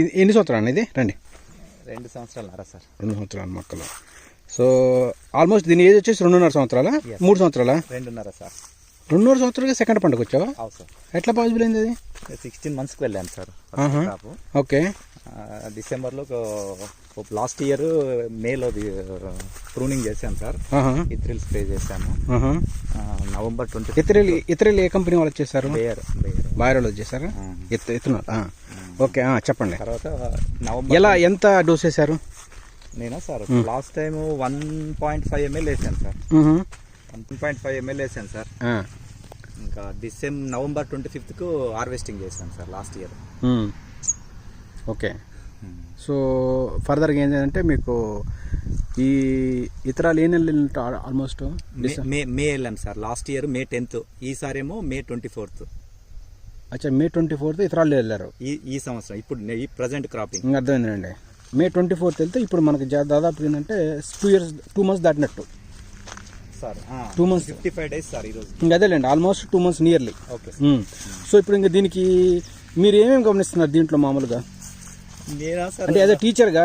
ఇది ఎన్ని సంవత్సరాలు ఇది? రండి. రెండు సంవత్సరాలు సార్. రెండు సంవత్సరాల మొక్కలు. సో ఆల్మోస్ట్ దీని ఏజ్ వచ్చేసి రెండున్నర సంవత్సరాల? మూడు సంవత్సరాల? రెండున్నర సార్. రెండున్నర సంవత్సరాలకి సెకండ్ పంటకు వచ్చావా? సార్. ఎట్లా పాసిబుల్ అయింది అది? సిక్స్టీన్ మంత్స్కి వెళ్ళాను సార్. ఓకే. డిసెంబర్లో లాస్ట్ ఇయర్ మేలో ప్రూనింగ్ చేశాను సార్. ఇత్రిల్ స్ప్రే చేశాను. నవంబర్ ట్వంటీ ఇతరులు ఇతరులు ఏ కంపెనీ వాళ్ళు వచ్చేసారు బేయర్ బేయర్ బాయరోళ్ళు వచ్చేసారా ఎత్తు ఎత్తున్నారు. ఆ. ఓకే చెప్పండి. తర్వాత నవంబర్ ఎలా ఎంత డోస్ వేశారు? నేనా sir? Last time one point five ML వేసాను sir. One point five ML వేసాను సార్. ఇంకా డిసెంబర్ నవంబర్ ట్వంటీ ఫిఫ్త్కు హార్వెస్టింగ్ చేశాను sir last year. Okay. So ఫర్దర్గా ఏంటంటే మీకు ఈ ఇతరాలు ఏ నెలలు ఆల్మోస్ట్ మే మే వెళ్ళాను sir. Last year May tenth ఈసారి ఏమో మే ట్వంటీ ఫోర్త్. అచ్చా మే ట్వంటీ ఫోర్త్ ఇతరాలు వెళ్ళారు. ఈ ఈ సంవత్సరం ఇప్పుడు ఈ ప్రజెంట్ క్రాపింగ్ ఇంకా. అర్థమైందండి మే ట్వంటీ ఫోర్త్ వెళ్తే ఇప్పుడు మనకి దాదాపు ఏంటంటే two years two months దాటినట్టు. Sir Two months. Fifty five days sir ఈరోజు. ఇంకా అదేలేండి almost two months nearly okay so ఇప్పుడు ఇంకా దీనికి మీరు ఏమేమి గమనిస్తున్నారు దీంట్లో మామూలుగా? నేనా సార్? అంటే యాజ్ అ టీచర్గా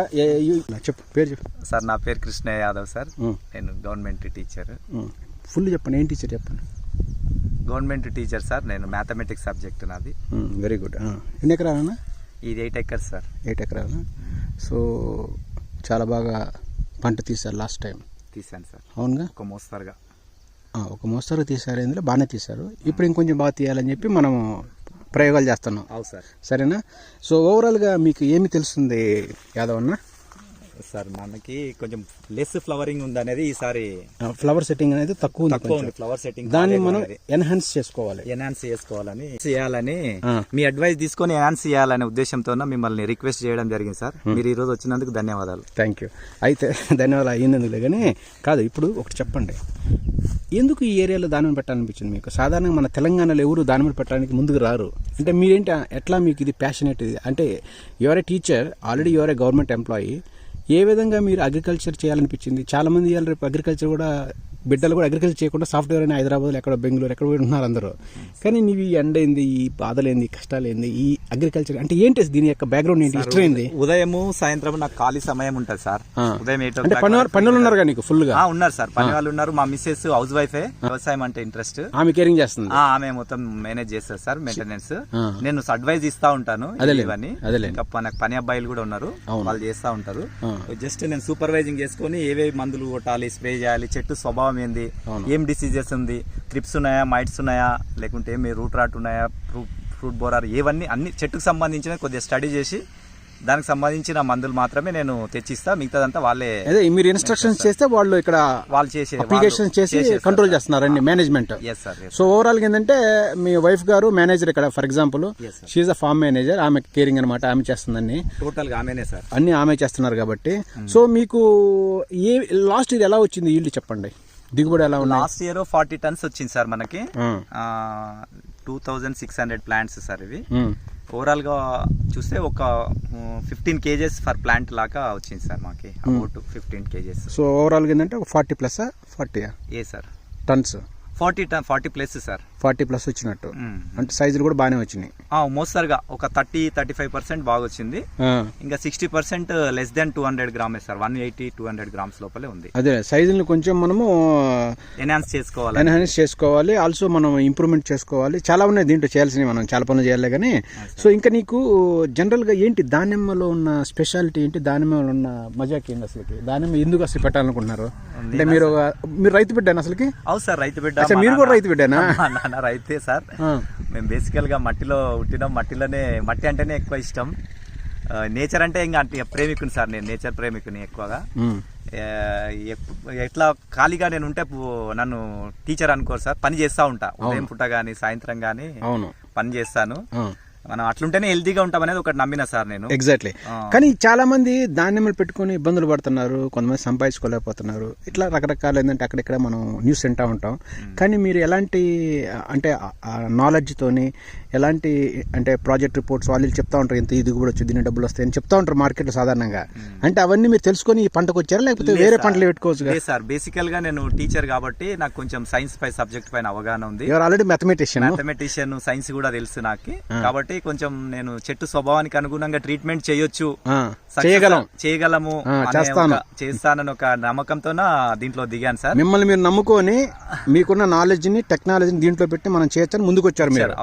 చెప్పు పేరు చెప్పు. సార్ నా పేరు కృష్ణయ్య యాదవ్ సార్. నేను గవర్నమెంట్ టీచర్. ఫుల్ చెప్పండి ఏం టీచర్ చెప్పండి? గవర్నమెంట్ టీచర్ సార్ నేను మ్యాథమెటిక్స్ సబ్జెక్ట్ నాది. వెరీ గుడ్ ఎన్ని ఎకరాలన్నా? ఇది ఎయిట్ ఎకర్స్ సార్. ఎయిట్ ఎకరాలు? సో చాలా బాగా పంట తీశారు లాస్ట్ టైం తీసాను సార్. అవునుగా? ఒక మోస్తరుగా. ఒక మోస్తరు తీశారు ఇందులో బాగానే తీశారు. ఇప్పుడు ఇంకొంచెం బాగా తీయాలని చెప్పి మనం ప్రయోగాలు చేస్తున్నాం. అవు సార్. సరేనా? సో ఓవరాల్గా మీకు ఏమి తెలుస్తుంది యాదవ్ అన్న? సార్ మనకి కొంచెం లెస్ ఫ్లవరింగ్ ఉంది అనేది ఈసారి ఫ్లవర్ సెట్టింగ్ అనేది తక్కువ తక్కువ. ఉంది ఫ్లవర్ సెట్టింగ్ దాన్ని మనం ఎన్హాన్స్ చేసుకోవాలి. ఎన్హాన్స్ చేసుకోవాలని చేయాలని. మీ అడ్వైస్ తీసుకొని ఎన్హాన్స్ చేయాలనే ఉద్దేశంతో మిమ్మల్ని రిక్వెస్ట్ చేయడం జరిగింది సార్. మీరు ఈ రోజు వచ్చినందుకు ధన్యవాదాలు. థ్యాంక్ యూ అయితే ధన్యవాదాలు అయినందుకులే కానీ కాదు ఇప్పుడు ఒకటి చెప్పండి. ఎందుకు ఈ ఏరియాలో దానం పెట్టాలనిపించింది మీకు? సాధారణంగా మన తెలంగాణలో ఎవరు దానం పెట్టడానికి ముందుకు రారు? అంటే మీరేంటి ఎట్లా మీకు ఇది ప్యాషనేట్ ఇది? అంటే you're a teacher already you're a government employee ఏ విధంగా మీరు అగ్రికల్చర్ చేయాలనిపించింది? చాలా మంది ఇవాళ రేపు అగ్రికల్చర్ కూడా బిడ్డలు కూడా అగ్రికల్చర్ చేయకుండా సాఫ్ట్వేర్ అని హైదరాబాద్లో ఎక్కడ బెంగళూరు ఎక్కడ పోయి ఉన్నారు అందరూ. కానీ నీవి ఈ ఎండ ఏంది ఈ బాధలేంది ఈ కష్టాలు ఏంది ఈ అగ్రికల్చర్ అంటే ఏంటి దీని యొక్క బ్యాక్గ్రౌండ్ ఏంటి హిస్టరీ ఏంది? ఉదయము సాయంత్రం నాకు ఖాళీ సమయం ఉంటుంది సార్. ఉదయం అంటే పని పనులు ఉన్నారు కదా నీకు ఫుల్గా ఆ, ఉన్నారు సార్. పని వాళ్ళు ఉన్నారు. మా మిస్సెస్ హౌస్ వైఫే వ్యవసాయం అంటే ఇంట్రెస్ట్ ఆమె కేరింగ్ చేస్తుంది. ఆమె మొత్తం మేనేజ్ చేస్తారు సార్ మెయింటెనెన్స్. నేను అడ్వైజ్ ఇస్తా ఉంటాను ఇవన్నీ. నాకు పని అబ్బాయిలు కూడా ఉన్నారు. వాళ్ళు చేస్తా ఉంటారు. జస్ట్ నేను సూపర్వైజింగ్ చేసుకొని ఏవేవి మందులు కొట్టాలి స్ప్రే చేయాలి చెట్టు స్వభావం ఏంది. ఏం డిసీజెస్ ఉంది? క్రిప్స్ ఉన్నాయా? మైట్స్ ఉన్నాయా? లేకుంటే ఏమి రూట్ రాట్ ఉన్నాయా? ఫ్రూట్ ఫ్రూట్ బోరార్ ఇవన్నీ అన్ని చెట్టుకు సంబంధించిన కొద్దిగా స్టడీ చేసి దానికి సంబంధించిన మందులు మాత్రమే నేను తెచ్చిస్తా. మిగతాదంతా వాళ్ళే అదే మీరు ఇన్స్ట్రక్షన్స్ చేస్తే వాళ్ళు ఇక్కడ వాళ్ళు చేసే అప్లికేషన్ చేసి కంట్రోల్ చేస్తున్నారు అండి management yes sir so overall ఏంటంటే మీ వైఫ్ గారు మేనేజర్ ఇక్కడ for example. She a farm manager ఆమె కేరింగ్ అనమాట ఆమె చేస్తుందని టోటల్గా ఆమెనే సార్. అన్ని ఆమె చేస్తున్నారు కాబట్టి. సో మీకు ఏ లాస్ట్ ఇది ఎలా వచ్చింది? ఈల్డ్ చెప్పండి. దిగుబడి ఎలా ఉన్నాయి? లాస్ట్ ఇయర్ ఫార్టీ టన్స్ వచ్చింది సార్ మనకి. Two thousand six hundred plants sir ఇవి. ఓవరాల్గా చూస్తే ఒక ఫిఫ్టీన్ కేజెస్ ఫర్ ప్లాంట్ లాగా వచ్చింది సార్ మాకి. About fifteen kgs. So overall ఏంటంటే ఒక ఫార్టీ ప్లస్ ఫార్టీ ఏ sir? Tons. Forty forty plus sir. Forty plus వచ్చినట్టు. అంటే సైజులు కూడా బాగానే వచ్చినాయి. మోస్తరుగా ఒక థర్టీ థర్టీ ఫైవ్ పర్సెంట్ బాగా వచ్చింది. ఇంకా sixty percent less than two hundred gram sir. One eighty two hundred grams లోపలే ఉంది. అదే సైజుని కొంచెం మనము ఎన్హాన్స్ చేసుకోవాలి. ఎన్హాన్స్ చేసుకోవాలి. ఆల్సో మనం ఇంప్రూవ్మెంట్ చేసుకోవాలి. చాలా ఉన్నాయి దీంట్లో చేయాల్సినవి మనం చాలా పనులు చేయాలి కానీ. సో ఇంకా నీకు జనరల్గా ఏంటి దానిమ్మలో ఉన్న స్పెషాలిటీ ఏంటి? దానిమ్మలో ఉన్న మజాకి ఏంటి అసలుకి? దానిమ్మ ఎందుకు అసలు పెట్టాలనుకుంటున్నారు? అంటే మీరు మీరు రైతు బిడ్డాను అసలుకి? అవును సార్ రైతు బిడ్డ మీరు కూడా రైతు బిడ్డేనా? నాన్న రైతే సార్. మేము బేసికల్గా మట్టిలో పుట్టినాం మట్టిలోనే మట్టి అంటేనే ఎక్కువ ఇష్టం. నేచర్ అంటే ఇంకా అంటే ప్రేమికుని సార్ నేను నేచర్ ప్రేమికుని ఎక్కువగా. ఎట్లా ఖాళీగా నేను ఉంటే నన్ను టీచర్ అనుకోరు సార్. పని చేస్తా ఉంటా. ఉదయం పూట కానీ సాయంత్రం కానీ అవును. పని చేస్తాను. మనం అట్లుంటేనే హెల్తీగా ఉంటాం అనేది ఒకటి నమ్మిన సార్ నేను. ఎగ్జాక్ట్లీ. కానీ చాలా మంది దానిమ్మలు పెట్టుకొని ఇబ్బందులు పడుతున్నారు కొంతమంది సంపాదించుకోలేకపోతున్నారు. ఇట్లా రకరకాల ఏంటంటే అక్కడిక్కడ మనం న్యూస్ వింటా ఉంటాం. కానీ మీరు ఎలాంటి అంటే నాలెడ్జ్ తోని ఎలాంటి అంటే ప్రాజెక్ట్ రిపోర్ట్స్ వాళ్ళు చెప్తా ఉంటారు ఇంత ఇది కూడా వచ్చింది దీని డబ్బులు వస్తాయని చెప్తా ఉంటారు మార్కెట్లో సాధారణంగా. అంటే అవన్నీ మీరు తెలుసుకొని ఈ పంటకు వచ్చారా లేకపోతే వేరే పంటలు పెట్టుకోవచ్చు సార్. బేసికల్గా నేను టీచర్ కాబట్టి నాకు కొంచెం సైన్స్ పై సబ్జెక్ట్ పైన అవగాహన ఉంది. ఆల్రెడీ మ్యాథమెటిషియన్ మ్యాథమెటిషియన్ సైన్స్ కూడా తెలుసు నాకు. కాబట్టి కొంచెం నేను చెట్టు స్వభావానికి అనుగుణంగా ట్రీట్మెంట్ చేయొచ్చు. చేయగలం. చేయగలము చేస్తాను. చేస్తానని ఒక నమ్మకంతోన దీంట్లో దిగాను సార్? మిమ్మల్ని మీరు నమ్ముకొని మీకున్న నాలెడ్జ్ని టెక్నాలజీని దీంట్లో పెట్టి మనం చేయొచ్చని ముందుకు వచ్చారు మీరు.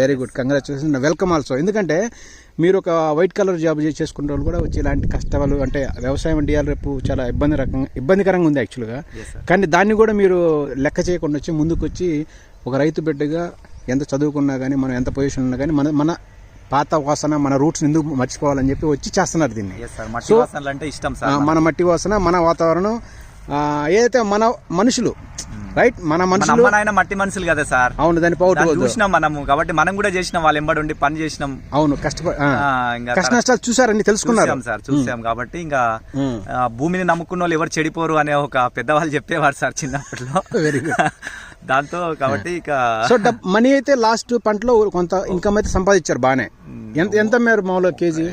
Very good congratulation welcome also ఎందుకంటే మీరు ఒక వైట్ కలర్ జాబ్ చేసుకునే వాళ్ళు కూడా వచ్చి ఇలాంటి కష్టాలు అంటే వ్యవసాయం చేయాలి రేపు చాలా ఇబ్బంది రకంగా ఇబ్బందికరంగా ఉంది యాక్చువల్గా. కానీ దాన్ని కూడా మీరు లెక్క చేయకుండా వచ్చి ముందుకు వచ్చి ఒక రైతు బిడ్డగా ఎంత చదువుకున్నా కానీ మనం ఎంత పొజిషన్ ఉన్నా కానీ మన మన పాత వాసన మన రూట్స్ ఎందుకు మర్చిపోవాలని చెప్పి వచ్చి చేస్తున్నారు దీన్ని. మన మట్టి వాసన మన వాతావరణం ఏదైతే మన మనుషులు రైట్? మన మన మనుషులు నాయన మట్టి మనుషులు కదా సార్. అవును దాన్ని దాన్ని పోగొట్టుకోవద్దు. చూసినాం మనము. కాబట్టి మనం కూడా చేసినాం వాళ్ళు ఎంబడి ఉండి పని చేసినాం. అవును కష్టపడి కష్ట నష్టాలు చూసారని తెలుసుకున్నారు. చూసాం సార్ చూసాం కాబట్టి ఇంకా భూమిని నమ్ముకున్న వాళ్ళు ఎవరు చెడిపోరు అనే ఒక పెద్దవాళ్ళు చెప్పేవారు సార్ చిన్నప్పట్లో. వెరీ గుడ్ దాంతో కాబట్టి ఇక సో మనీ అయితే లాస్ట్ పంటలో కొంత ఇన్కమ్ అయితే సంపాదించారు బాగానే. ఎంత ఎంత మేర మామూలుగా కేజీ?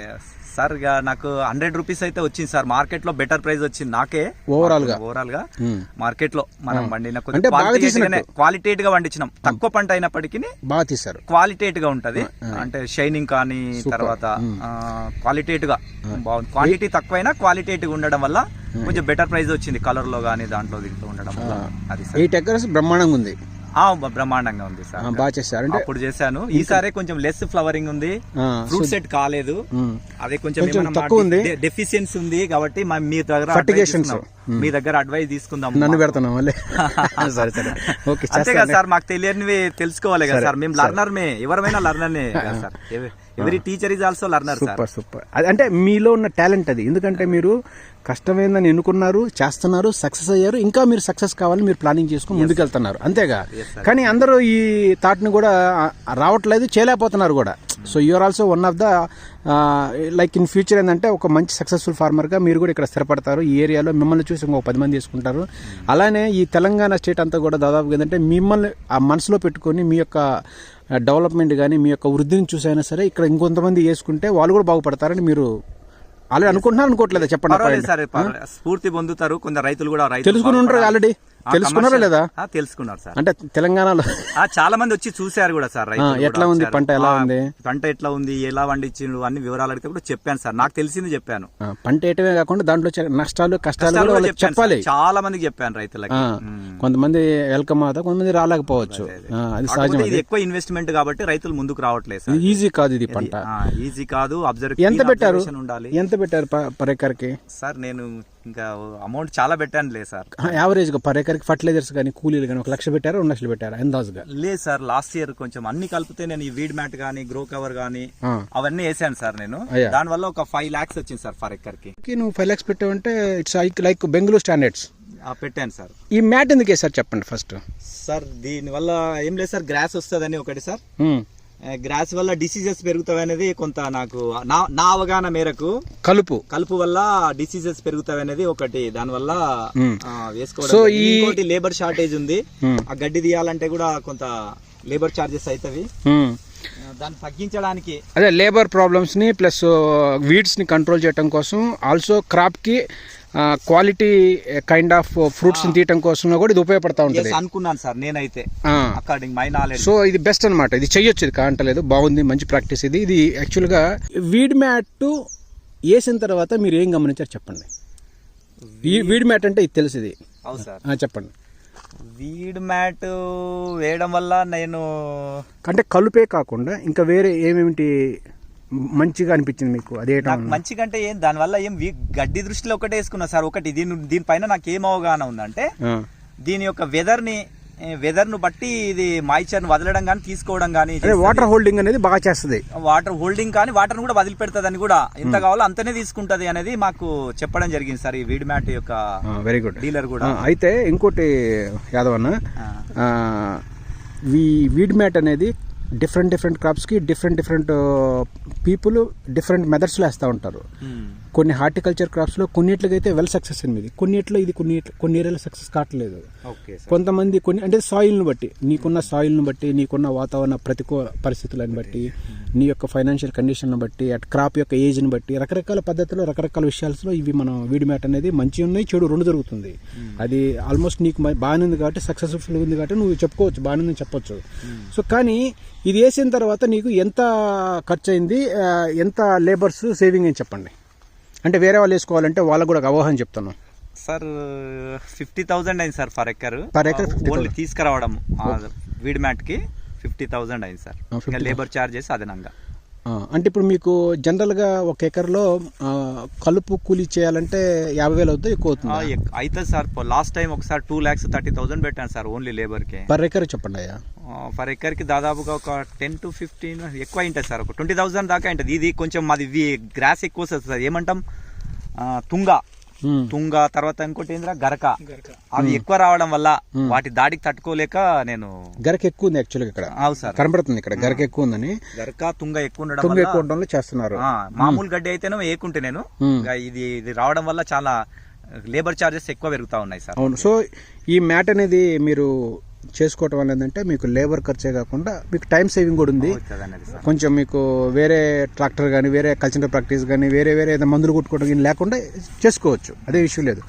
సార్ ఇక నాకు హండ్రెడ్ రూపీస్ అయితే వచ్చింది సార్. మార్కెట్లో బెటర్ ప్రైస్ వచ్చింది నాకే. Overall గా? ఓవరాల్గా. ఉమ్. మార్కెట్లో మనం బాగా తీసినట్టు. క్వాలిటేట్గా పండించినాం తక్కువ పంట అయినప్పటికీ బాగా తీశారు. క్వాలిటేట్గా ఉంటది. అంటే షైనింగ్ కానీ తర్వాత క్వాలిటేట్గా బాగుంది. క్వాంటిటీ తక్కువైనా క్వాలిటేట్గా ఉండడం వల్ల కొంచెం బెటర్ ప్రైస్ వచ్చింది. కలర్లో కానీ దాంట్లో దీంట్లో ఉండడం వల్ల. అది ఎయిట్ ఎకర్స్ బ్రహ్మాండంగా ఉంది. బ్రహ్మాండంగా ఉంది సార్. బాగా చేశారు. అంటే అప్పుడు చేశాను. ఈసారి కొంచెం లెస్ ఫ్లవరింగ్ ఉంది. ఫ్రూట్ సెట్ కాలేదు. అదే కొంచెం తక్కువ ఉంది. డెఫిషియన్సీ ఉంది కాబట్టి మా- దగ్గర. మీ దగ్గర అడ్వైస్ తీసుకుందాం. నన్ను పెడుతున్నాం మళ్ళీ. సరే సరే. ఓకే అంతే కదా సార్ మాకు తెలియనివి తెలుసుకోవాలి కదా సార్ మేము లర్నర్ మే. ఎవరైనా లర్నర్ నే కదా సార్. ఎవరి teacher is also learner super super. అంటే మీలో ఉన్న టాలెంట్ అది. ఎందుకంటే మీరు కష్టమైందని ఎన్నుకున్నారు చేస్తున్నారు సక్సెస్ అయ్యారు. ఇంకా మీరు సక్సెస్ కావాలని మీరు ప్లానింగ్ చేసుకుని ముందుకెళ్తున్నారు. అంతేగా? కానీ అందరూ ఈ థాట్ని కూడా రావట్లేదు చేయలేకపోతున్నారు కూడా. So you are also one of the like in future ఏంటంటే ఒక మంచి సక్సెస్ఫుల్ ఫార్మర్గా మీరు కూడా ఇక్కడ స్థిరపడతారు. ఈ ఏరియాలో మిమ్మల్ని చూసి ఇంకొక పది మంది తీసుకుంటారు అలానే ఈ తెలంగాణ స్టేట్ అంతా కూడా దాదాపుగా ఏంటంటే మిమ్మల్ని ఆ మనసులో పెట్టుకొని మీ యొక్క డెవలప్మెంట్ కానీ మీ యొక్క వృద్ధిని చూసైనా సరే ఇక్కడ ఇంకొంతమంది వేసుకుంటే వాళ్ళు కూడా బాగుపడతారని మీరు ఆల్రెడీ అనుకుంటున్నారు అనుకోవట్లేదా చెప్పండి. సార్. స్ఫూర్తి పొందుతారు కొందరు రైతులు కూడా రైతులు తెలుసుకుని ఉంటారు. ఆల్రెడీ తెలుసుకున్నారా లేదా? తెలుసుకున్నారు సార్. అంటే తెలంగాణలో. చాలా మంది వచ్చి చూశారు కూడా సార్ ఎట్లా ఉంది. పంట ఎలా ఉంది? పంట ఎట్లా ఉంది? ఎలా పండించిండు అన్ని వివరాలు అడిగితే కూడా చెప్పాను సార్. నాకు తెలిసింది చెప్పాను. పంట వేయటమే కాకుండా దాంట్లో నష్టాలు కష్టాలు చెప్పాలి. చాలా మందికి చెప్పాను రైతులకి. కొంతమంది వెల్కమ్ అవుతా కొంతమంది రాలేకపోవచ్చు. అది సహజం ఇది ఎక్కువ ఇన్వెస్ట్మెంట్ కాబట్టి రైతులు ముందుకు రావట్లేదు సార్. ఈజీ కాదు ఇది పంట. ఈజీ కాదు. అబ్జర్వ్ ఎంత పెట్టారు? ఉండాలి. ఎంత పెట్టారు పర్ ఎకర్కి? సార్ నేను ఇంకా అమౌంట్ చాలా పెట్టాను లేదు సార్. యావరేజ్గా పర్ ఎకర్కి ఫర్టిలైజర్స్ కానీ కూలీలు కానీ ఒక లక్ష పెట్టారా రెండు లక్షలు పెట్టారా అందాజుగా? లేదు సార్ లాస్ట్ ఇయర్ కొంచెం అన్ని కలిపితే నేను ఈ వీడ్ మ్యాట్ గానీ గ్రో కవర్ గానీ ఆ. అవన్నీ వేసాను సార్ నేను. అయ్యా. దాని వల్ల ఒక ఫైవ్ లాక్స్ వచ్చింది సార్ ఫర్ ఎక్కర్కి కి నువ్వు ఫైవ్ ల్యాక్స్ పెట్టావంటే ఇట్స్ లైక్ బెంగళూరు స్టాండర్డ్స్ ఆ, పెట్టాను సార్. ఈ మ్యాట్ ఎందుకు వేసారు చెప్పండి ఫస్ట్ సార్ దీని వల్ల ఏం లేదు సార్ గ్రాస్ వస్తుందని ఒకటి సార్. గ్రాస్ వల్ల డిసీజెస్ పెరుగుతాయి అనేది కొంత నాకు నా నా అవగాహన మేరకు కలుపు కలుపు వల్ల డిసీజెస్ పెరుగుతాయి అనేది ఒకటి దాని వల్ల. ఆ, So, వేసుకోవడం ఇంకోటి లేబర్ షార్టేజ్ ఉంది. ఆ గడ్డి తీయాలంటే కూడా కొంత లేబర్ చార్జెస్ అవుతాయి. దాన్ని తగ్గించడానికి అదే లేబర్ ప్రాబ్లమ్స్ని ప్లస్ వీడ్స్ని కంట్రోల్ చేయడం కోసం ఆల్సో క్రాప్కి క్వాలిటీ కైండ్ ఆఫ్ ఫ్రూట్స్ని తీయటం కోసం కూడా ఇది ఉపయోగపడతా ఉంటుంది. అనుకున్నాను సార్ నేనైతే. అకార్డింగ్ మై నాలెడ్జ్ సో ఇది బెస్ట్ అన్నమాట. ఇది చెయ్యొచ్చు ఇది కాంటలేదు బాగుంది మంచి ప్రాక్టీస్ ఇది. ఇది యాక్చువల్గా వీడ్ మ్యాట్ వేసిన తర్వాత మీరు ఏం గమనించారు చెప్పండి. ఈ వీడ్ మ్యాట్ అంటే ఇది తెలుసు ఇది అవును సార్. ఆ, చెప్పండి. వీడ్ మ్యాట్ వేయడం వల్ల నేను అంటే కలుపే కాకుండా ఇంకా వేరే ఏమేమిటి మంచిగా అనిపించింది మీకు అదేయటం నాకు మంచి కంటే ఏం దాని వల్ల ఏం గడ్డి దృష్టిలో ఒకటే వేసుకున్నా సార్. ఒకటి దీని దీనిపైన నాకు ఏం అవగాహన ఉందంటే దీని యొక్క వెదర్ని వెదర్ను బట్టి ఇది మాయిచర్ వదలడం కానీ తీసుకోవడం కానీ అదే వాటర్ హోల్డింగ్ అనేది బాగా చేస్తుంది. వాటర్ హోల్డింగ్ కానీ వాటర్ కూడా వదిలిపెడుతుంది కూడా ఎంత కావాలో అంతనే తీసుకుంటది అనేది మాకు చెప్పడం జరిగింది సార్ ఈ వీడ్ మ్యాట్ యొక్క వెరీ గుడ్ డీలర్ కూడా. అయితే ఇంకోటి యాదవ్ అన్న ఈ వీడ్ మ్యాట్ అనేది డిఫరెంట్ డిఫరెంట్ క్రాప్స్కి డిఫరెంట్ డిఫరెంట్ పీపుల్ డిఫరెంట్ మెథడ్స్లో వేస్తూ ఉంటారు. Hmm. కొన్ని హార్టికల్చర్ క్రాప్స్లో కొన్నిట్లకైతే వెల్ సక్సెస్ అయింది కొన్నిట్లో ఇది కొన్ని కొన్ని ఏరియాలో సక్సెస్ కావట్లేదు. కొంతమంది కొన్ని అంటే సాయిల్ను బట్టి నీకున్న సాయిల్ను బట్టి నీకున్న వాతావరణ ప్రతికూల పరిస్థితులను బట్టి నీ యొక్క ఫైనాన్షియల్ కండిషన్ను బట్టి అట్ క్రాప్ యొక్క ఏజ్ని బట్టి రకరకాల పద్ధతిలో రకరకాల విషయాల్లో ఇవి మనం వీడి మ్యాట్ అనేది మంచి ఉన్నాయి చెడు రెండు జరుగుతుంది. అది ఆల్మోస్ట్ నీకు బాగానే ఉంది కాబట్టి సక్సెస్ఫుల్ ఉంది కాబట్టి నువ్వు చెప్పుకోవచ్చు బాగానే ఉందని చెప్పొచ్చు. సో కానీ ఇది వేసిన తర్వాత నీకు ఎంత ఖర్చు అయింది ఎంత లేబర్స్ సేవింగ్ అని చెప్పండి. అంటే వేరే వాళ్ళు వేసుకోవాలంటే వాళ్ళకు కూడా అవగాహన చెప్తాను. సార్ ఫిఫ్టీ థౌజండ్ అయింది sir per acre. acre 50,000. Only తీసుకురావడం వీడ్ మ్యాట్కి ఫిఫ్టీ థౌజండ్ అయింది సార్. ఆ, 50,000. లేబర్ చార్జెస్ అదనంగా. అంటే ఇప్పుడు మీకు జనరల్గా ఒక ఎకర్లో కలుపు కూలీ చేయాలంటే యాభై వేలు అవుతుంది ఎక్కువ అవుతుంది? అవుతుంది సార్. లాస్ట్ టైం ఒకసారి టూ ల్యాక్స్ థర్టీ థౌసండ్ పెట్టాను సార్ ఓన్లీ లేబర్కి. పర్ ఎకర్ చెప్పండి అయ్యా. పర్ ఎకర్కి దాదాపుగా ఒక టెన్ టు ఫిఫ్టీన్ ఎక్కువ ఉంటుంది సార్ ఒక ట్వంటీ థౌసండ్ దాకా ఉంటుంది ఇది కొంచెం మాది గ్రాస్ ఎక్కువ వస్తుంది సార్. ఏమంటాం? తుంగ. తుంగ తర్వాత ఇంకోటి ఏంద్రా? గరక. అవి ఎక్కువ రావడం వల్ల వాటి దాడికి తట్టుకోలేక నేను గరక ఎక్కువ ఉంది యాక్చువల్గా ఇక్కడ. సార్. కనబడుతుంది ఇక్కడ. గరక ఎక్కువ ఉందని గరక తుంగ ఎక్కువ ఉండడం తుంగ ఎక్కువ ఉండడంలో చేస్తున్నారు. ఆ, మామూలు గడ్డి అయితేనే ఏకుంటే నేను. ఇది ఇది రావడం వల్ల చాలా లేబర్ చార్జెస్ ఎక్కువ పెరుగుతా ఉన్నాయి సార్. అవును. సో ఈ మ్యాట్ అనేది మీరు చేసుకోవటం వల్ల ఏంటంటే మీకు లేబర్ ఖర్చే కాకుండా మీకు టైం సేవింగ్ కూడా ఉంది. కొంచెం మీకు వేరే ట్రాక్టర్ కానీ వేరే కల్చరల్ ప్రాక్టీస్ కానీ వేరే వేరే ఏదైనా మందులు కొట్టుకోవడం కానీ లేకుండా చేసుకోవచ్చు. అదే ఇష్యూ లేదు.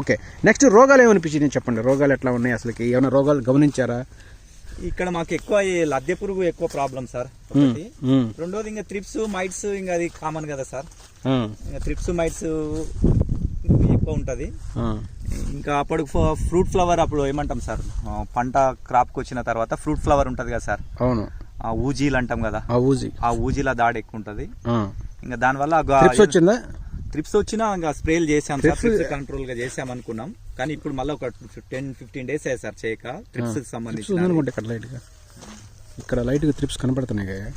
ఓకే. నెక్స్ట్ రోగాలు ఏమనిపించింది చెప్పండి. రోగాలు ఎట్లా ఉన్నాయి అసలుకి? ఏమైనా రోగాలు గమనించారా? ఇక్కడ మాకు ఎక్కువ ఈ లద్దె పురుగు ఎక్కువ ప్రాబ్లం సార్. ఒకటి. రెండోది ఇంకా త్రిప్స్ మైట్స్ ఇంకా అది కామన్ కదా సార్. ఇంకా త్రిప్స్ మైట్స్ ఎక్కువ ఉంటది. ఇంకా అప్పుడు ఫ్రూట్ ఫ్లవర్ అప్పుడు ఏమంటాం సార్? పంట క్రాప్కి వచ్చిన తర్వాత ఫ్రూట్ ఫ్లవర్ ఉంటది కదా సార్? అవును. ఆ ఊజీలు అంటాం కదా? ఆ ఊజీ. ఆ ఊజీల దాడి ఎక్కువ ఉంటది. ఇంకా దానివల్ల ట్రిప్స్ వచ్చిందా? ట్రిప్స్ వచ్చినా ఇంకా స్ప్రేలు చేసాం సార్ ట్రిప్స్ కంట్రోల్గా చేసాం అనుకున్నాం. కానీ ఇప్పుడు మళ్ళీ ఒక టెన్ ఫిఫ్టీన్ డేస్ అయ్యాయి సార్ చేయక. ట్రిప్స్ సంబంధించి ఇక్కడ లైట్గా ఇక్కడ లైట్గా ట్రిప్స్ కనపడుతున్నాయి కదా?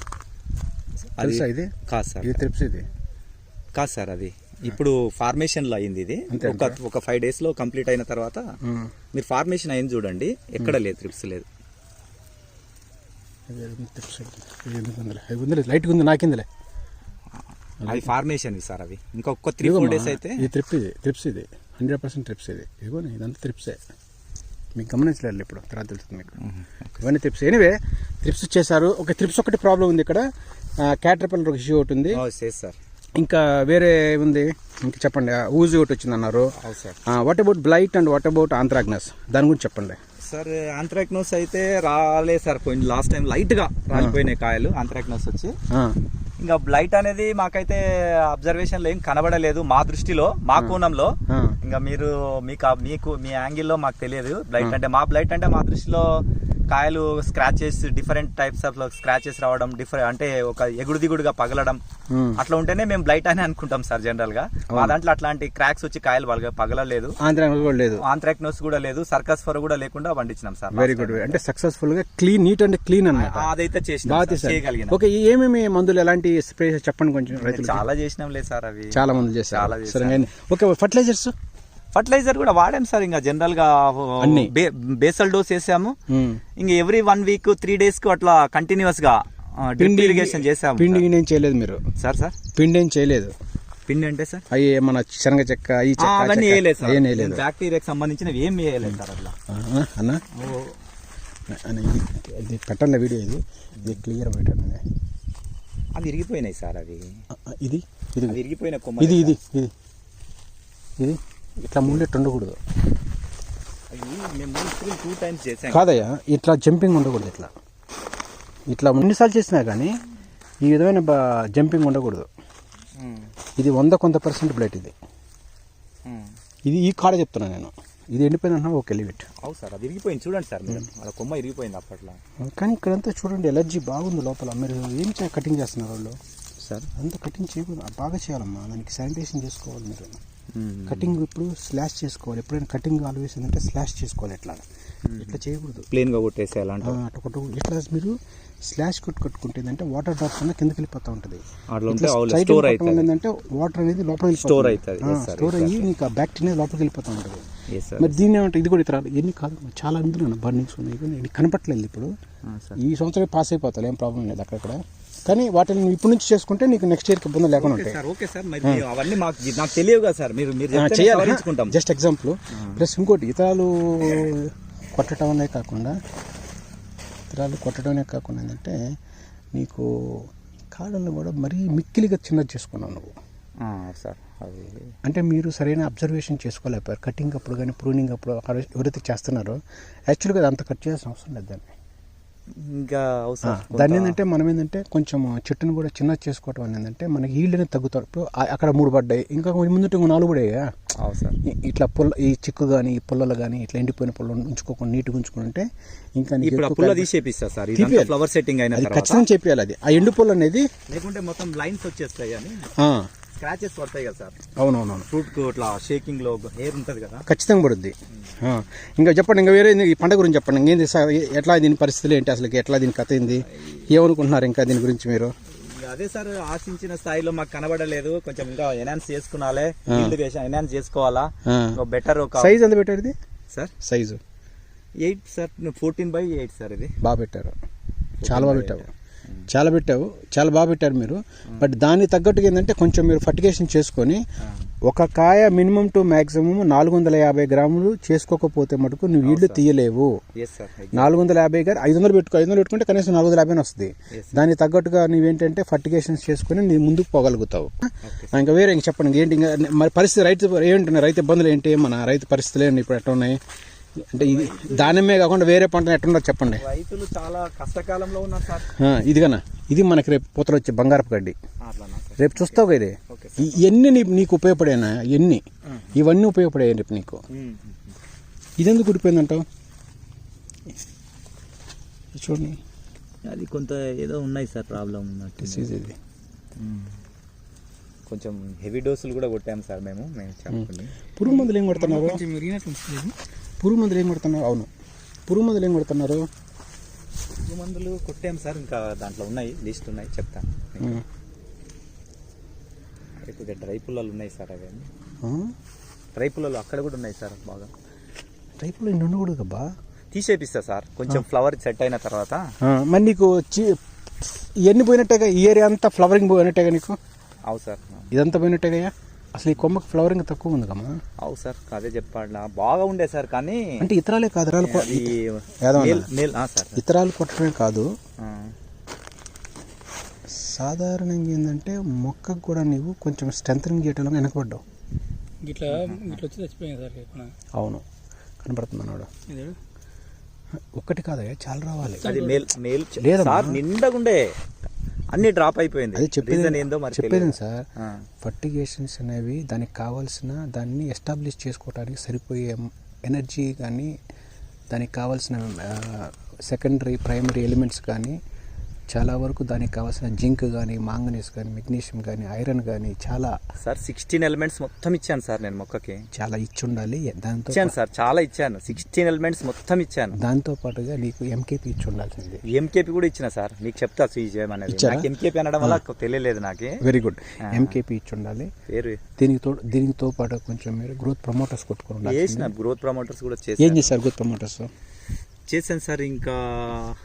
ఇది? కాదు సార్. ఇది ట్రిప్స్ ఇది? కాదు సార్ అది. ఇప్పుడు ఫార్మేషన్లో అయింది ఇది. ఒక ఒక ఫైవ్ డేస్లో కంప్లీట్ అయిన తర్వాత. మీరు ఫార్మేషన్ అయింది చూడండి. ఎక్కడ లేదు ట్రిప్స్ లేదు. ఇది ఉంది నాకిందిలే. అది ఫార్మేషన్ సార్ అవి. ఇంకొక త్రీ ఇదిగోమ్మా, ఫోర్ డేస్ అయితే ఇది ట్రిప్ ఇది ట్రిప్స్ ఇది. హండ్రెడ్ పర్సెంట్ ట్రిప్స్ ఇది. ఇదిగో ఇదంతా ట్రిప్సే మీకు గమనించలేదు ఇప్పుడు తర్వాత తెలుస్తుంది మీకు. ఇవన్నీ ట్రిప్స్ ఎనివే ట్రిప్స్ చేశారు. ఒక ట్రిప్స్ ఒకటి ప్రాబ్లం ఉంది ఇక్కడ. క్యాటర్పిల్లర్ ఒక ఇష్యూ ఒకటి ఉంది. సార్ ఇంకా వేరే ఉంది. ఇంకా చెప్పండి. ఊజీ ఒకటి వచ్చింది అన్నారు what about blight and what about anthracnose దాని గురించి చెప్పండి. సార్ ఆంథ్రాక్నోస్ అయితే రాలే సార్. పోయింది లాస్ట్ టైం లైట్గా రాలిపోయినాయి కాయలు ఆంథ్రాక్నోస్ వచ్చి. ఇంకా బ్లైట్ అనేది మాకైతే అబ్జర్వేషన్ ఏం కనబడలేదు మా దృష్టిలో మా కోణంలో. ఇంకా మీరు మీకు మీకు మీ యాంగిల్లో మాకు తెలియదు. బ్లైట్ అంటే మా బ్లైట్ అంటే మా దృష్టిలో కాయలు scratches different types of scratches రావడం డిఫరెంట్ అంటే ఒక ఎగుడు దిగుడుగా పగలడం ఉమ్. అట్లా ఉంటేనే మేము బ్లైట్ అని అనుకుంటాం సార్ జనరల్గా. మా దాంట్లో అట్లాంటి క్రాక్స్ వచ్చి కాయలు పగల- పగలలేదు. లేదు. ఆంథ్రాక్నోస్ కూడా లేదు. సర్కస్ ఫర్ కూడా లేకుండా పండించినాం సార్ వెరీ గుడ్ అంటే సక్సెస్ఫుల్గా క్లీన్ నీట్ అండ్ క్లీన్ అన్నమాట. అదైతే చేసినాం ఓకే ఏమేమి మందులు ఎలాంటి స్ప్రే చెప్పండి కొంచెం చాలా చేసినాం లేదు సార్ అవి. చాలా మంది చేశారు. చాలా సరే చేశారు. కానీ ఓకే ఫర్టిలైజర్స్ ఫర్టిలైజర్ కూడా వాడాం సార్ ఇంకా జనరల్గా. బేసల్ డోస్ వేసాము ఇంకా ఎవ్రీ వన్ వీక్ త్రీ డేస్కు అట్లా కంటిన్యూస్గా డ్రిప్ ఇరిగేషన్ చేసాము పిండి ఏం చేయలేదు మీరు? Sir sir? పిండి ఏం చేయలేదు? పిండి అంటే సార్? అవి మన శనగ చెక్క ఈ చెక్క అవన్నీ వేయలేదు సార్. ఏం వేయలేదు. బ్యాక్టీరియాకి సంబంధించినవి ఏం వేయలేదు సార్ అట్లా. అన్నా ఇది పెట్టండి వీడియో ఇది. ఇది క్లియర్ పెట్టండి. అవి ఇరిగిపోయినాయి సార్ అవి. ఇది ఇది. కొమ్మ ఇది ఇది ఇది. ఇది. ఇట్లా ముళ్ళెట్టు ఉండకూడదు. కాదయ్యా ఇట్లా జంపింగ్ ఉండకూడదు ఇట్లా. ఇట్లా ఎన్నిసార్లు చేసినా కానీ ఈ విధమైన బ- జంపింగ్ ఉండకూడదు. ఇది వంద కొంత పర్సెంట్ బ్లైట్ ఇది. ఇది ఈ కాడ చెప్తున్నా నేను. ఇది ఎండిపోయిన ఓకే లిమిట్ అవు సార్ అది ఇరిగిపోయింది చూడండి సార్ మీరు. వాళ్ళ కొమ్మ ఇరిగిపోయింది అప్పట్లో. కానీ ఇక్కడంతా చూడండి ఎలర్జీ బాగుంది లోపల. మీరు ఏం కటింగ్ చేస్తున్నారు వాళ్ళు? సార్? అంతా కటింగ్ చేయకూడదు. బాగా చేయాలమ్మా. దానికి శానిటేషన్ చేసుకోవాలి మీరు. కటింగ్ ఇప్పుడు స్లాష్ చేసుకోవాలి. ఎప్పుడైనా కటింగ్ ఆల్వేస్ ఏంటంటే స్లాష్ చేసుకోవాలి ఎట్లా ఇట్లా చేయకూడదు. ప్లేన్గా కొట్టేసేయాలంట ఆ, అట్లా కొట్ట ఇట్లా మీరు స్లాష్ కొట్టు కట్టుకుంటే ఏంటంటే వాటర్ డ్రాప్స్ అన్న కిందకి వెళ్ళిపోతూ ఉంటుంది. అవుతుంది. ఏంటంటే వాటర్ అనేది లోపలికి Store అవుతుంది. స్టోర్ అయ్యి నీకు బ్యాక్టీరియా లోపలికి వెళ్ళిపోతూ ఉంటుంది. మరి దీని ఏమంటే ఇది కూడా ఇతర ఎన్ని కాదు? చాలా ఇందులో బర్నింగ్స్ ఉన్నాయి. కానీ కనపట్లేదు ఇప్పుడు. ఈ సంవత్సరం పాస్ అయిపోతాయి ఏం ప్రాబ్లం లేదు అక్కడక్కడ కానీ వాటిని ఇప్పటి నుంచి చేసుకుంటే నీకు నెక్స్ట్ ఇయర్కి ఇబ్బంది లేకుండా ఉంటాయి. Sir okay sir. మరి అవన్నీ మాకు నాకు తెలియవు కదా సార్. మీరు మీరు జస్ట్ ఎగ్జాంపుల్ ప్లస్ ఇంకోటి ఇతరాలు కొట్టడం అనే కాకుండా ఇతరాలు కొట్టడమే కాకుండా ఏంటంటే నీకు కాళ్ళను కూడా మరీ మిక్కిలిగా చిన్నది చేసుకున్నావు నువ్వు. సార్ అది అంటే మీరు సరైన అబ్జర్వేషన్ చేసుకోలేకపోయారు. కటింగ్ అప్పుడు కానీ ప్రూనింగ్ అప్పుడు ఎవరైతే చేస్తున్నారో యాక్చువల్గా అంత కట్ చేయాల్సిన అవసరం లేదు దాన్ని. ఇంకా అవసరం దాన్ని ఏంటంటే మనం ఏంటంటే కొంచెం చెట్టును కూడా చిన్నది చేసుకోవడం వల్ల ఏంటంటే మనకి ఈల్డ్ అనేది తగ్గుతాడు ఇప్పుడు అక్కడ మూడు పడ్డాయి. ఇంకా కొంచెం ముందు నాలుగు సార్. ఇ- ఇట్లా పుల్ల ఈ చిక్కు కానీ ఈ పుల్లలు కానీ ఇట్లా ఎండిపోయిన పుల్లలు ఉంచుకోకుండా నీట్గా ఉంచుకుంటే ఇంకా ఇప్పుడు పుల్ల తీసేపిస్తా సార్. ఫ్లవర్ సెట్టింగ్ అయిన ఖచ్చితంగా చెప్పేయాలి అది. ఆ ఎండు పుల్ల అనేది లేకుంటే మొత్తం లైన్స్ వచ్చేస్తాయి స్క్రాచెస్ పడతాయి కదా సార్. అవునవునవును. ఫ్రూట్ ఇట్లా షేకింగ్లో హెయిర్ ఉంటది కదా. ఖచ్చితంగా పడుద్ది. ఇంకా చెప్పండి ఇంకా వేరే? ఈ పండగ గురించి చెప్పండి. ఇంకేంది సా- ఎట్లా దీని పరిస్థితులు ఏంటి అసలు ఎట్లా దీని కథ ఏంది? ఏమనుకుంటున్నారు ఇంకా దీని గురించి మీరు? ఇంకా అదే సార్ ఆశించిన స్థాయిలో మాకు కనబడలేదు. కొంచెం ఇంకా ఎన్హాన్స్ చేసుకున్నాలే. ఎన్హాన్స్ చేసుకోవాలా. బెటర్ ఒక సైజ్ ఎంత పెట్టారు ఇది? Sir? Size eight sir fourteen by eight sir ఇది. బాగా పెట్టారు. చాలా బాగా పెట్టావు. చాలా పెట్టావు చాలా బాగా పెట్టారు మీరు. బట్ దానికి తగ్గట్టుగా ఏంటంటే కొంచెం మీరు ఫర్టిగేషన్ చేసుకొని ఒక కాయ మినిమం టు మాక్సిమం నాలుగు వందల యాభై గ్రాములు చేసుకోకపోతే మటుకు నువ్వు వీళ్ళు తీయలేవు. నాలుగు వందల యాభై గారు ఐదు వందలు పెట్టుకో ఐదు వందలు పెట్టుకుంటే కనీసం నాలుగు వందల యాభై వస్తుంది. దానికి తగ్గట్టుగా నువ్వేంటంటే ఫర్టిగేషన్స్ చేసుకుని నీ ముందుకు పోగలుగుతావు. ఇంకా వేరే ఇంకా చెప్పండి ఏంటి ఇంకా మరి పరిస్థితి రైతు ఏంటి రైతు ఇబ్బందులు ఏంటి? మన రైతు పరిస్థితులు ఏంటి ఇప్పుడు ఎట్లా ఉన్నాయి? అంటే ఇది దానిమే కాకుండా వేరే పంట ఎట్లుండదు చెప్పండి. రైతులు చాలా కష్టకాలంలో ఉన్నారు సార్. ఆ, ఇదిగనా ఇది మనకి రేపు పూతలు వచ్చే బంగారపు గడ్డి. రేపు చూస్తావు కదా ఇది. ఓకే ఈ- ఎన్ని నీ- నీకు ఉపయోగపడేనా ఎన్ని? ఇవన్నీ ఉపయోగపడాయి రేపు నీకు? ఇదెందుకు ఉడిపోయిందంటావు చూడండి. అది కొంత ఏదో ఉన్నాయి సార్ ప్రాబ్లం ఉన్నట్టు. డిసీజ్ ఇది కొంచెం హెవీ డోసులు కూడా కొట్టాం సార్ మేము పురుగు మందులు ఏం కొడుతున్నారు? పురుగు మందులు ఏం కొడుతున్నారు? అవును. పురుగు మందులు ఏం కొడుతున్నారు? పురుగు మందులు కొట్టాం సార్ ఇంకా దాంట్లో ఉన్నాయి లిస్ట్ ఉన్నాయి చెప్తాను. కొద్దిగా డ్రై పుల్లలు ఉన్నాయి సార్ అవి. ఆ? డ్రై పుల్లలు అక్కడ కూడా ఉన్నాయి సార్ బాగా. రైపులో ఇన్ని ఉండకూడదు అబ్బా తీసేపిస్తా సార్ కొంచెం ఫ్లవర్ సెట్ అయిన తర్వాత. మరి నీకు ఇవన్నీ పోయినట్టేగా ఈ ఏరియా అంతా ఫ్లవరింగ్ పోయినట్టేగా నీకు? అవు సార్ ఇదంతా పోయినట్టేగా అసలు ఈ కొమ్మకి ఫ్లవరింగ్ తక్కువ ఉంది కమ్మా అవు సార్ అదే చెప్పాడు బాగా ఉండే సార్ కానీ అంటే ఇతరాలే కాదు ఇతరాలు ఇతరాలు కొట్టడమే కాదు. సాధారణంగా ఏంటంటే మొక్కకు కూడా నీవు కొంచెం స్ట్రెంగ్ చేయడంలో వెనకబడ్డావు. ఇట్లా ఇట్లా వచ్చి చచ్చిపోయింది సార్ అవును. కనపడుతుంది అన్నాడు ఇది ఒక్కటి కాదయ్యా చాలా రావాలి. అది మేల్ నిండగుండే అన్ని డ్రాప్ అయిపోయింది అది చెప్పేది ఏందో మరి చెప్పేది. సార్. ఫర్టిగేషన్స్ అనేవి దానికి కావాల్సిన దాన్ని ఎస్టాబ్లిష్ చేసుకోవడానికి సరిపోయే ఎనర్జీ కానీ దానికి కావాల్సిన సెకండరీ ప్రైమరీ ఎలిమెంట్స్ కానీ చాలా వరకు దానికి కావాల్సిన జింక్ కానీ మాంగనీస్ కానీ మెగ్నీషియం కానీ ఐరన్ కానీ చాలా సార్ సిక్స్టీన్ ఎలిమెంట్స్ మొత్తం ఇచ్చాను సార్ నేను మొక్కకి. చాలా ఇచ్చి ఉండాలి దాంతో ఇచ్చాను సార్ చాలా ఇచ్చాను. సిక్స్టీన్ ఎలిమెంట్స్ మొత్తం ఇచ్చాను. దాంతో పాటుగా నీకు ఎంకేపీ ఇచ్చి ఉండాల్సింది ఎంకేపీ కూడా ఇచ్చిన సార్. మీకు చెప్తా అనేది? నాకు ఎంకేపీ అనడం వల్ల తెలియలేదు నాకు. వెరీ గుడ్ ఎంకేపీ ఇచ్చి ఉండాలి దీనికి తో దీనితో పాటు కొంచెం మీరు గ్రోత్ ప్రమోటర్స్ కొట్టుకుని గ్రోత్ ప్రమోటర్స్ కూడా ఏం చేశాను చేశారు గ్రోత్ ప్రమోటర్స్ చేశాను సార్ ఇంకా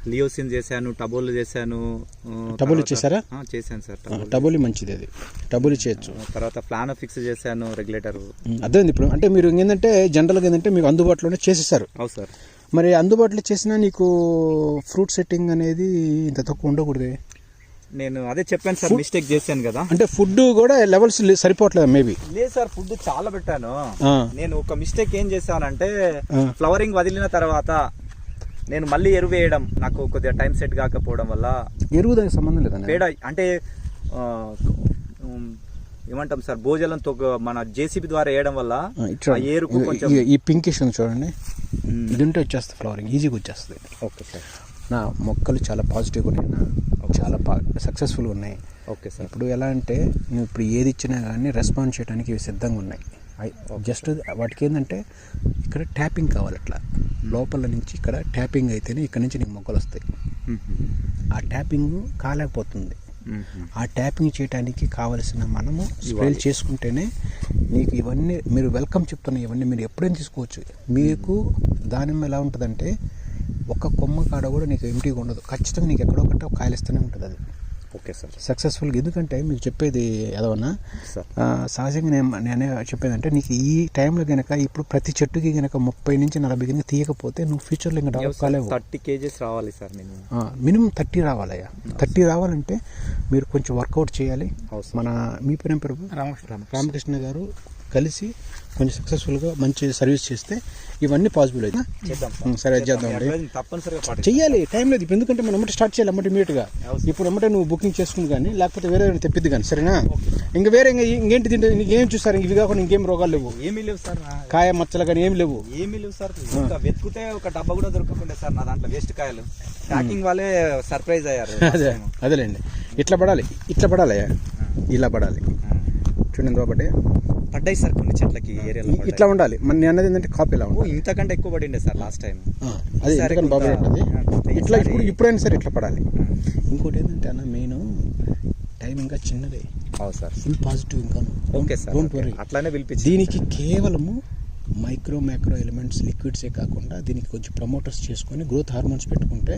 లియోసిన్ చేశాను టబోల్ చేశాను టబోలు చేశారా? చేశాను సార్ టబోల్. మంచిది అది. డబుల్ చేయొచ్చు. తర్వాత ప్లాన్ ఫిక్స్ చేశాను రెగ్యులేటర్. అర్థమైంది ఇప్పుడు. అంటే మీరు ఏంటంటే జనరల్గా ఏంటంటే మీకు అందుబాటులోనే చేసేసారు అవు సార్. మరి అందుబాటులో చేసినా నీకు ఫ్రూట్ సెట్టింగ్ అనేది ఇంత తక్కువ ఉండకూడదు? నేను అదే చెప్పాను సార్ మిస్టేక్ చేశాను కదా. అంటే ఫుడ్ కూడా లెవెల్స్ సరిపోవట్లేదు మేబీ లేదు సార్ ఫుడ్ చాలా పెట్టాను. నేను ఒక మిస్టేక్ ఏం చేశానంటే. ఫ్లవరింగ్ వదిలిన తర్వాత నేను మళ్ళీ ఎరువు వేయడం నాకు కొద్దిగా టైం సెట్ కాకపోవడం వల్ల ఎరువు దానికి సంబంధం లేదన్న పేడ అంటే ఏమంటాం సార్ భోజనం తొక్క మన జేసీబీ ద్వారా వేయడం వల్ల ఏరుకు. కొంచెం ఈ- పింకిష్ ఉంది చూడండి. ఇది ఉంటే వచ్చేస్తుంది ఫ్లవరింగ్ ఈజీగా వచ్చేస్తుంది. Okay sir. నా మొక్కలు చాలా పాజిటివ్గా ఉన్నాయి నా చాలా సక్సెస్ఫుల్గా ఉన్నాయి. Okay sir. ఇప్పుడు ఎలా అంటే నువ్వు ఇప్పుడు ఏది ఇచ్చినా కానీ రెస్పాన్స్ చేయడానికి ఇవి సిద్ధంగా ఉన్నాయి. జస్ట్ వాటికి ఏంటంటే ఇక్కడ ట్యాపింగ్ కావాలి అట్లా లోపల నుంచి ఇక్కడ ట్యాపింగ్ అయితేనే ఇక్కడ నుంచి నీకు మొక్కలు వస్తాయి. ఆ ట్యాపింగ్ కాలేకపోతుంది. ఆ ట్యాపింగ్ చేయడానికి కావలసిన మనము స్ప్రేల్ చేసుకుంటేనే మీకు ఇవన్నీ మీరు వెల్కమ్ చెప్తున్న ఇవన్నీ మీరు ఎప్పుడైనా తీసుకోవచ్చు. మీకు దానిమ్మ ఎలా ఉంటుందంటే ఒక్క కొమ్మ కాడ కూడా నీకు ఎంటీగా ఉండదు. ఖచ్చితంగా నీకు ఎక్కడో ఒకటి ఒక కాయలు ఇస్తూనే ఉంటుంది అది. Okay sir. సక్సెస్ఫుల్గా. ఎందుకంటే మీకు చెప్పేది ఏదవన్నా సార్. ఆ, సహజంగా నేను నేనే చెప్పేదంటే నీకు ఈ టైంలో గనక ఇప్పుడు ప్రతి చెట్టుకి గనక ముప్పై నుంచి నలభై గనక తీయకపోతే నువ్వు ఫ్యూచర్లో ఇంకా డెవలప్ కాలేవు. థర్టీ కేజీస్ రావాలి సార్ నేను మినిమం థర్టీ రావాలయ్యా. థర్టీ రావాలంటే మీరు కొంచెం వర్కౌట్ చేయాలి. మన మీ పేరు పేరు రామకృష్ణ. రామకృష్ణ గారు కలిసి కొంచెం సక్సెస్ఫుల్గా మంచి సర్వీస్ చేస్తే ఇవన్నీ పాసిబుల్ అయితే సరే చేద్దాం అండి. చెయ్యాలి టైం లేదు. ఇప్పుడు ఎందుకంటే మనం అమ్మటే స్టార్ట్ చేయాలి అమ్మటే ఇమీడియట్గా. ఇప్పుడు అమ్మటే నువ్వు బుకింగ్ చేసుకుని కానీ లేకపోతే వేరే తెప్పిద్ది కానీ సరేనా? ఇంకా వేరే ఇంకా ఇంకేంటి తింటే ఇంకేం చూస్తారు? ఇంక ఇవి కాకుండా ఇంకేం రోగాలు లేవు. ఏమీ లేవు సార్. కాయ మచ్చలు కానీ ఏం లేవు. ఏమీ లేవు సార్. ఇంకా వెతుకుతే ఒక డబ్బా కూడా దొరకకుండా సార్ నా దాంట్లో వేస్ట్ కాయలు. ప్యాకింగ్ వాళ్ళే సర్ప్రైజ్ అయ్యారు. అదే అదేలేండి. ఇట్లా పడాలి. ఇట్లా పడాలయ్యా. ఇలా పడాలి. చూడండి బాబట్టే పడ్డాయి సార్ కొన్ని చెట్లకి ఏరియాలో. ఇట్లా ఉండాలి. మన నేను అన్నది ఏంటంటే కాపీ ఇలా ఉండాలి. ఇంతకంటే ఎక్కువ పడిండే సార్ లాస్ట్ టైం అదే ఎందుకని బాబు ఇట్లా ఇప్పుడు ఇప్పుడైనా సరే ఇట్లా పడాలి. ఇంకోటి ఏంటంటే అన్న మెయిన్ టైం ఇంకా చిన్నదే. అవును సార్. ఫుల్ పాజిటివ్ ఇంకా. Okay sir don't. వరీ అట్లానే పిలిపించి దీనికి కేవలము మైక్రో మైక్రో ఎలిమెంట్స్ లిక్విడ్సే కాకుండా దీనికి కొంచెం ప్రమోటర్స్ చేసుకొని గ్రోత్ హార్మోన్స్ పెట్టుకుంటే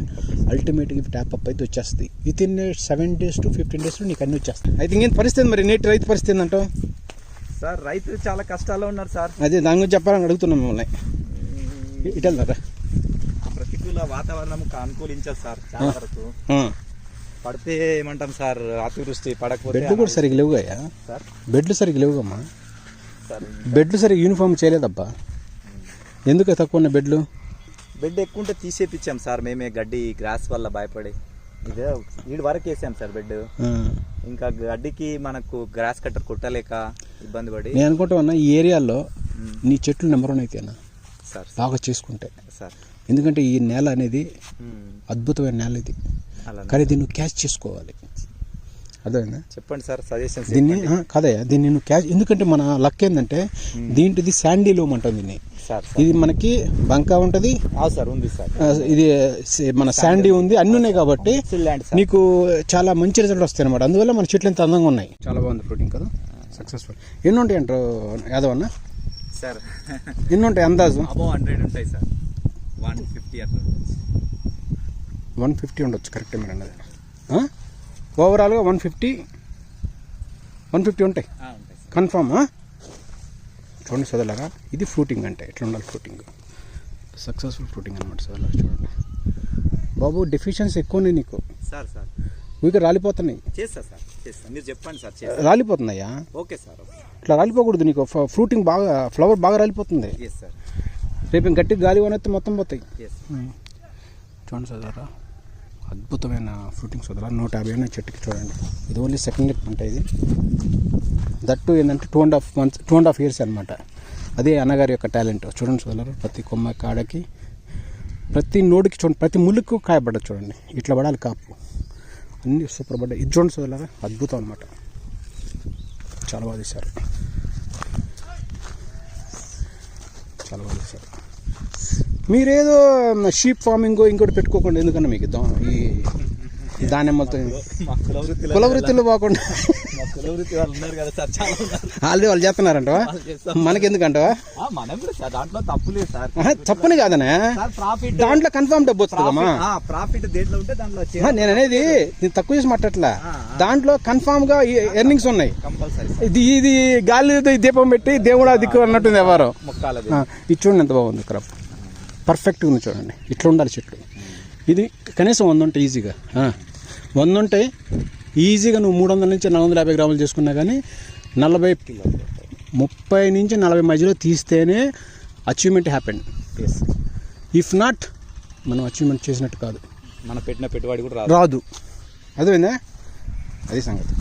అల్టిమేట్గా ట్యాప్ అప్ అయితే వచ్చేస్తుంది within seven days to fifteen డేస్లో నీకు అన్ని వచ్చేస్తాయి. అయితే ఇంకేం పరిస్థితి మరి? నేటి రైతు పరిస్థితి ఏంటంటావు సార్ రైతు చాలా కష్టాల్లో ఉన్నారు సార్. అదే దాని గురించి చెప్పాలని అడుగుతున్నాం మిమ్మల్ని. ఇటు వెళ్తారా ప్రతికూల వాతావరణం అనుకూలించదు సార్ చాలా వరకు. పడితే ఏమంటాం సార్ అతివృష్టి పడకపోతే బెడ్లు కూడా సరిగ్గా లేవుగా సార్? బెడ్లు సరిగ్గా లేవుగమ్మా? సార్ బెడ్లు సరిగ్గా యూనిఫామ్ చేయలేదబ్బా. ఎందుకు తక్కువ ఉన్న బెడ్లు బెడ్ ఎక్కువ ఉంటే తీసేపిచ్చాం సార్ మేమే గడ్డి గ్రాస్ వల్ల భయపడి. ఇదే ఈడు వరకు వేసాం సార్ బెడ్. ఇంకా గడ్డికి మనకు గ్రాస్ కట్టర్ కొట్టలేక ఇబ్బంది పడి. నేను అనుకుంటా ఉన్నా ఈ ఏరియాలో. నీ చెట్లు నెంబర్ వన్ అయితేనా? సార్ బాగా చేసుకుంటే. సార్. ఎందుకంటే ఈ నేల అనేది. అద్భుతమైన నేల ఇది. కానీ దీన్ని క్యాచ్ చేసుకోవాలి. అర్థమైందా? చెప్పండి సార్ సజెషన్స్ దీన్ని కాదయ్యా దీన్ని నువ్వు క్యాచ్ ఎందుకంటే మన లక్ ఏంటంటే దీంట్ది శాండీ లోమ్ అంటుంది దీన్ని. సార్ ఇది మనకి బంకా ఉంటుంది. సార్ ఉంది సార్. ఇది మన శాండీ ఉంది అన్ని ఉన్నాయి కాబట్టి నీకు చాలా మంచి రిజల్ట్ వస్తాయి అనమాట అందువల్ల మన చెట్లు ఎంత అందంగా ఉన్నాయి. చాలా బాగుంది ఫ్రూటింగ్ కదా. సక్సెస్ఫుల్ ఎన్ని ఉంటాయి అంటారు యాదవ్ అన్న? సార్. ఎన్ని ఉంటాయి అందాజు హండ్రెడ్ ఉంటాయి సార్. వన్ ఫిఫ్టీ అట్లా. వన్ ఫిఫ్టీ ఉండొచ్చు కరెక్టే మీరు అన్నది? ఓవరాల్గా వన్ ఫిఫ్టీ వన్ ఫిఫ్టీ ఉంటాయి. సార్. కన్ఫామ్ చూడండి సోదరులారా ఇది ఫ్రూటింగ్ అంటే ఎట్లా ఉండాలి ఫ్రూటింగ్ సక్సెస్ఫుల్ ఫ్రూటింగ్ అనమాట సోదరులారా చూడండి. బాబు డెఫిషియన్సీ ఎక్కువ ఉన్నాయి నీకు. Sir sir. ఊరికే రాలిపోతున్నాయి. చేస్తా సార్ చేస్తా. మీరు చెప్పండి సార్ రాలిపోతున్నాయా? ఓకే సార్ ఇట్లా రాలిపోకూడదు నీకు. ఫ్రూటింగ్ బాగా ఫ్లవర్ బాగా రాలిపోతుంది. ఎస్ సార్ రేపు ఇంక గట్టి గాలి వనెత్తే మొత్తం పోతాయి. చూడండి సోదరా అద్భుతమైన ఫ్రూటింగ్స్ వదల నూట యాభై ఉన్న చెట్టుకి చూడండి. ఇది ఓన్లీ సెకండ్ పంట ఇది. దట్టు ఏంటంటే two and half months two and half years అనమాట అదే అన్నగారి యొక్క టాలెంట్. చూడండి సోదరు ప్రతి కొమ్మ కాడకి ప్రతి నోడికి చూడండి ప్రతి ముళ్ళుకు కాయపడ్డది చూడండి. ఇట్లా పడాలి కాపు. అన్ని సూపర్ పడ్డాయి. ఇది చూడండి సోదరా అద్భుతం అనమాట చాలా బాగా చేశారు. చాలా బాగా చేశారు. మీరేదో షీప్ ఫార్మింగ్ ఇంకోటి పెట్టుకోకుండా ఎందుకన్నా మీకు ఈ దానిమ్మలతో మా కుల వృత్తిలో కుల వృత్తులు పోకుండా ఆల్రెడీ వాళ్ళు చేస్తున్నారంటవా? వాళ్ళు చేస్తారు. మనకెందుకంటవా? ఆ, మనం కూడా సార్ దాంట్లో తప్పు లేదు సార్. తప్పని కాదనే? దాంట్లో కన్ఫామ్ డబ్బు వస్తుందమ్మా ప్రాఫిట్ దేంట్లో ఉంటే దాంట్లో నేను అనేది నేను తక్కువ చేసి మాట్లాడట్లా. దాంట్లో కన్ఫామ్గా ఎర్నింగ్స్ ఉన్నాయి. ఇది ఇది గాలి దీపం పెట్టి దేవుడు దిక్కు అన్నట్టుంది ఎవరు? ఇది చూడండి ఎంత బాగుంది క్రాప్ పర్ఫెక్ట్గా ఉంది చూడండి. ఇట్లా ఉండాలి చెట్లు. ఇది కనీసం వంద ఉంటాయి ఈజీగా. వంద ఉంటాయి ఈజీగా నువ్వు మూడు వందల నుంచి నాలుగు వందల యాభై గ్రాములు చేసుకున్నా కానీ నలభై ముప్పై నుంచి నలభై మధ్యలో తీస్తేనే అచీవ్మెంట్ హ్యాపెన్ ఇఫ్ నాట్ మనం అచీవ్మెంట్ చేసినట్టు కాదు. మన పెట్టిన పెట్టుబడి కూడా రాదు. రాదు. అదేందా అది సంగతి.